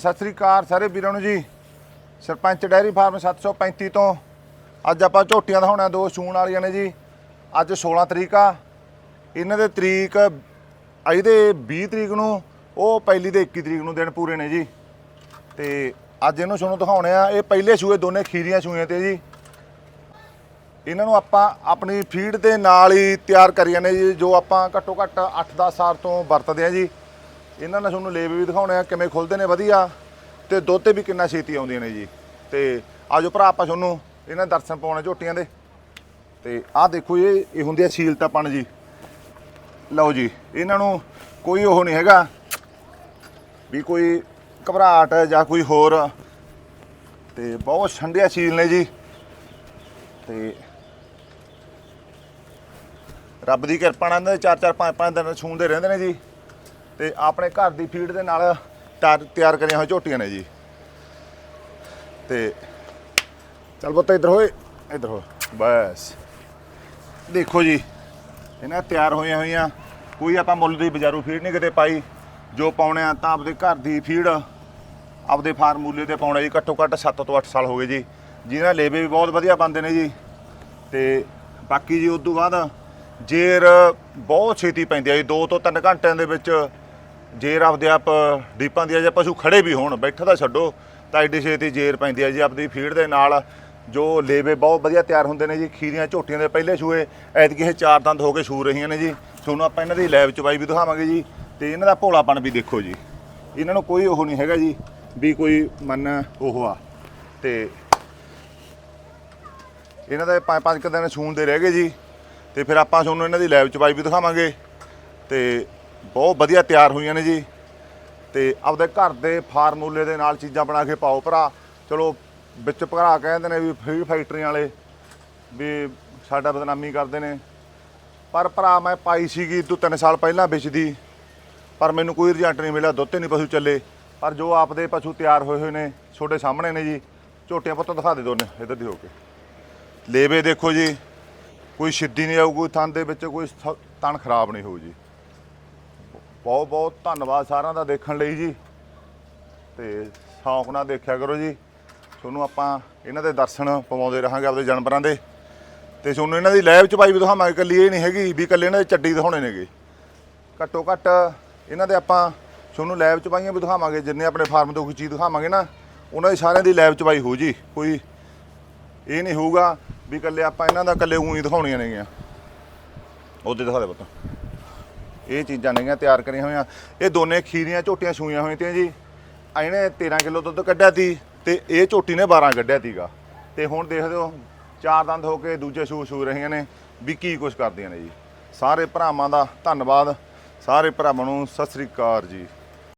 ਸਤਿ ਸ੍ਰੀ ਅਕਾਲ ਸਾਰੇ ਵੀਰਾਂ ਨੂੰ ਜੀ। ਸਰਪੰਚ ਡੈਰੀ ਫਾਰਮ 735 ਤੋਂ ਅੱਜ ਆਪਾਂ ਝੋਟੀਆਂ ਦਿਖਾਉਣਾ ਦੋ ਸੂਣ ਵਾਲੀਆਂ ਨੇ ਜੀ। ਅੱਜ 16 ਤਰੀਕ ਆ। ਇਹਨਾਂ ਦੇ ਤਰੀਕ, ਅੱਜ ਦੇ 20 ਤਰੀਕ ਨੂੰ, ਉਹ ਪਹਿਲੀ ਦੇ 21 ਤਰੀਕ ਨੂੰ ਦਿਨ ਪੂਰੇ ਨੇ ਜੀ। ਤੇ ਅੱਜ ਇਹਨੂੰ ਤੁਹਾਨੂੰ ਦਿਖਾਉਣੇ ਆ, ਇਹ ਪਹਿਲੇ ਸੂਏ, ਦੋਨੇ ਖੀਰੀਆਂ ਸੂਏ ਤੇ ਜੀ। ਇਹਨਾਂ ਨੂੰ ਆਪਾਂ ਆਪਣੀ ਫੀਡ ਦੇ ਨਾਲ ਹੀ ਤਿਆਰ ਕਰੀਆਂ ਨੇ ਜੀ, ਜੋ ਆਪਾਂ ਘੱਟੋ ਘੱਟ 8-10 ਸਾਲ ਤੋਂ ਵਰਤਦੇ ਆ ਜੀ। ਇਹਨਾਂ ਨਾਲ ਤੁਹਾਨੂੰ ਲੇਬ ਵੀ ਦਿਖਾਉਣੇ ਆ, ਕਿਵੇਂ ਖੁੱਲਦੇ ਨੇ, ਵਧੀਆ। ਤੇ ਦੁੱਧ ਤੇ ਵੀ ਕਿੰਨਾ ਛੇਤੀ ਆਉਂਦੀਆਂ ਨੇ ਜੀ। ਤੇ ਆਜੋ ਭਰਾ, ਆਪਾਂ ਤੁਹਾਨੂੰ ਇਹਨਾਂ ਦਰਸ਼ਨ ਪਾਉਣੇ ਝੋਟੀਆਂ ਦੇ। ਤੇ ਆਹ ਦੇਖੋ ਇਹ ਇਹ ਹੁੰਦੀ ਆ ਸੀਲਤਾਪਣ ਜੀ। ਲਓ ਜੀ, ਇਹਨਾਂ ਨੂੰ ਕੋਈ ਉਹ ਨਹੀਂ ਹੈਗਾ ਵੀ ਕੋਈ ਘਬਰਾਹਟ ਜਾਂ ਕੋਈ ਹੋਰ। ਤੇ ਬਹੁਤ ਠੰਡਿਆ ਸੀਲ ਨੇ ਜੀ। ਤੇ ਰੱਬ ਦੀ ਕਿਰਪਾ ਨਾਲ ਇਹਨਾਂ ਦੇ ਚਾਰ ਚਾਰ ਪੰਜ ਪੰਜ ਦਿਨ ਛੂੰਦੇ ਰਹਿੰਦੇ ਨੇ ਜੀ। ਤੇ ਆਪਣੇ ਘਰ ਦੀ ਫੀਡ ਦੇ ਨਾਲ ਤਿਆਰ ਤਿਆਰ ਕਰੀਆਂ ਹੋਈਆਂ ਝੋਟੀਆਂ ਨੇ ਜੀ। ਤੇ ਚੱਲ ਪੁੱਤ ਇੱਧਰ ਹੋਏ, ਇੱਧਰ ਹੋ ਬਸ। ਦੇਖੋ ਜੀ, ਇਹਨਾਂ ਤਿਆਰ ਹੋਈਆਂ ਹੋਈਆਂ, ਕੋਈ ਆਪਾਂ ਮੁੱਲ ਦੀ ਬਾਜ਼ਾਰੂ ਫੀਡ ਨਹੀਂ ਕਿਤੇ ਪਾਈ। ਜੋ ਪਾਉਣੇ ਆ ਤਾਂ ਆਪਦੇ ਘਰ ਦੀ ਫੀਡ, ਆਪਦੇ ਫਾਰਮੂਲੇ ਤੇ ਪਾਉਣਾ ਜੀ, ਘੱਟੋ ਘੱਟ 7 ਤੋਂ 8 ਸਾਲ ਹੋ ਗਏ ਜੀ। ਜਿਹਨਾਂ ਲੇਬੇ ਵੀ ਬਹੁਤ ਵਧੀਆ ਬੰਦੇ ਨੇ ਜੀ। ਤੇ ਬਾਕੀ ਜੀ ਉਸ ਤੋਂ ਬਾਅਦ ਜੇਰ ਬਹੁਤ ਛੇਤੀ ਪੈਂਦੀ ਆ ਜੀ 2 ਤੋਂ 3 ਘੰਟਿਆਂ ਦੇ ਵਿੱਚ ਜੇਰ ਆਪਦੇ ਆਪ ਡੀਪਾਂ ਦੀ ਆ ਜੇ ਪਸ਼ੂ ਖੜੇ ਵੀ ਹੋਣ, ਬੈਠਾ ਤਾਂ ਛੱਡੋ। ਤਾਂ ਐਡੀ ਛੇਤੀ ਜੇਰ ਪੈਂਦੀ ਆ ਜੀ ਆਪਦੀ ਫੀਡ ਦੇ ਨਾਲ। ਜੋ ਲੇਬੇ ਬਹੁਤ ਵਧੀਆ ਤਿਆਰ ਹੁੰਦੇ ਨੇ ਜੀ, ਖੀਰੀਆਂ ਝੋਟੀਆਂ ਦੇ ਪਹਿਲੇ ਸੂਏ ਐਤਕੀ ਇਹ ਚਾਰ ਦੰਦ ਹੋ ਕੇ ਸੂ ਰਹੀਆਂ ਨੇ ਜੀ। ਤੁਹਾਨੂੰ ਆਪਾਂ ਇਹਨਾਂ ਦੀ ਲੈਬ ਚਵਾਈ ਵੀ ਦਿਖਾਵਾਂਗੇ ਜੀ, ਤੇ ਇਹਨਾਂ ਦਾ ਭੋਲਾਪਣ ਵੀ ਦੇਖੋ ਜੀ। ਇਹਨਾਂ ਨੂੰ ਕੋਈ ਉਹ ਨਹੀਂ ਹੈਗਾ ਜੀ, ਵੀ ਕੋਈ ਮਨ ਉਹ ਆ। ਤੇ ਇਹਨਾਂ ਦੇ ਪੰਜ ਪੰਜ ਕੁ ਦਿਨ ਛੂਣ ਦੇ ਰਹਿ ਗਏ ਜੀ। ਤੇ ਫਿਰ ਆਪਾਂ ਤੁਹਾਨੂੰ ਇਹਨਾਂ ਦੀ ਲੈਬ ਚਵਾਈ ਵੀ ਦਿਖਾਵਾਂਗੇ। ਤੇ ਬਹੁਤ ਵਧੀਆ ਤਿਆਰ ਹੋਈਆਂ ਨੇ ਜੀ। ਤੇ ਆਪਦੇ ਘਰ ਦੇ ਫਾਰਮੂਲੇ ਦੇ ਨਾਲ ਚੀਜ਼ਾਂ ਬਣਾ ਕੇ ਪਾਓ ਭਰਾ। ਚਲੋ, ਵਿੱਚ ਭਰਾ ਕਹਿੰਦੇ ਨੇ ਵੀ ਫੀਡ ਫੈਕਟਰੀਆਂ ਵਾਲੇ ਵੀ ਸਾਡਾ ਬਦਨਾਮੀ ਕਰਦੇ ਨੇ। ਪਰ ਭਰਾ, ਮੈਂ ਪਾਈ ਸੀਗੀ ਦੋ ਤਿੰਨ ਸਾਲ ਪਹਿਲਾਂ ਵੇਚਦੀ। ਪਰ ਮੈਨੂੰ ਕੋਈ ਰਿਜ਼ਲਟ ਨਹੀਂ ਮਿਲਿਆ, ਦੁੱਧ ਤੇ ਨਹੀਂ ਪਸ਼ੂ ਚੱਲੇ। ਪਰ ਜੋ ਆਪਦੇ ਪਸ਼ੂ ਤਿਆਰ ਹੋਏ ਹੋਏ ਨੇ ਛੋਟੇ ਸਾਹਮਣੇ ਨੇ ਜੀ। ਝੋਟੀਆਂ ਪੁੱਤ ਦਿਖਾ ਦੇ ਦੋਨੇ ਇੱਧਰ ਦੀ ਹੋ ਕੇ। ਲੇਵੇ ਦੇਖੋ ਜੀ, ਕੋਈ ਸਿੱਧੀ ਨਹੀਂ ਆਊ, ਕੋਈ ਥਣ ਦੇ ਵਿੱਚ ਕੋਈ ਸ- ਤਣ ਖਰਾਬ ਨਹੀਂ ਹੋਊ ਜੀ। ਬਹੁਤ ਬਹੁਤ ਧੰਨਵਾਦ ਸਾਰਿਆਂ ਦਾ ਦੇਖਣ ਲਈ ਜੀ। ਤੇ ਸ਼ੌਂਕ ਨਾਲ ਦੇਖਿਆ ਕਰੋ ਜੀ। ਤੁਹਾਨੂੰ ਆਪਾਂ ਇਹਨਾਂ ਦੇ ਦਰਸ਼ਨ ਪਵਾਉਂਦੇ ਰਹਾਂਗੇ ਆਪਦੇ ਜਾਨਵਰਾਂ ਦੇ। ਤੇ ਤੁਹਾਨੂੰ ਇਹਨਾਂ ਦੀ ਲੈਬ ਚ ਪਾਈ ਵੀ ਦਿਖਾਵਾਂਗੇ, ਇਕੱਲੀ ਇਹ ਨਹੀਂ ਹੈਗੀ ਵੀ ਇਕੱਲੇ ਇਹਨਾਂ ਦੇ ਚੱਡੀ ਦਿਖਾਉਣੇ ਨੇਗੇ। ਘੱਟੋ ਘੱਟ ਇਹਨਾਂ ਦੇ ਆਪਾਂ ਤੁਹਾਨੂੰ ਲੈਬ ਚ ਪਾਈਆਂ ਵੀ ਦਿਖਾਵਾਂਗੇ, ਜਿੰਨੇ ਆਪਣੇ ਫਾਰਮ ਤੋਂ ਕੋਈ ਚੀਜ਼ ਦਿਖਾਵਾਂਗੇ ਨਾ, ਉਹਨਾਂ ਦੀ ਸਾਰਿਆਂ ਦੀ ਲੈਬ ਚ ਪਾਈ ਹੋ ਜੀ। ਕੋਈ ਇਹ ਨਹੀਂ ਹੋਊਗਾ ਵੀ ਇਕੱਲੇ ਆਪਾਂ ਇਹਨਾਂ ਦਾ ਇਕੱਲੇ ਉਹੀ ਦਿਖਾਉਣੀਆਂ ਨੇਗੀਆਂ। ਉਹਦੇ ਦਿਖਾ ਦੇ ਪਤਾ। ਇਹ ਚੀਜ਼ਾਂ ਨੇਗੀਆਂ ਤਿਆਰ ਕਰੀਆਂ ਹੋਈਆਂ। ਇਹ ਦੋਨੇ ਖੀਰੀਆਂ ਝੋਟੀਆਂ ਛੂਈਆਂ ਹੋਈਆਂ ਤੀਆਂ ਜੀ। ਇਹਨੇ 13 ਕਿਲੋ ਦੁੱਧ ਕੱਢਿਆ ਤੀ ਤੇ ਇਹ ਝੋਟੀ ਨੇ 12 ਕੱਢਿਆ ਤੀਗਾ। ਤੇ ਹੁਣ ਦੇਖਦੇ ਹੋ, ਚਾਰ ਦੰਦ ਹੋ ਕੇ ਦੂਜੇ ਸੂ ਸੂ ਰਹੀਆਂ ਨੇ। ਵੀ ਕੀ ਕੁਛ ਕਰਦੀਆਂ ਨੇ ਜੀ। ਸਾਰੇ ਭਰਾਵਾਂ ਦਾ ਧੰਨਵਾਦ। ਸਾਰੇ ਭਰਾਵਾਂ ਨੂੰ ਸਤਿ ਸ੍ਰੀ ਅਕਾਲ ਜੀ।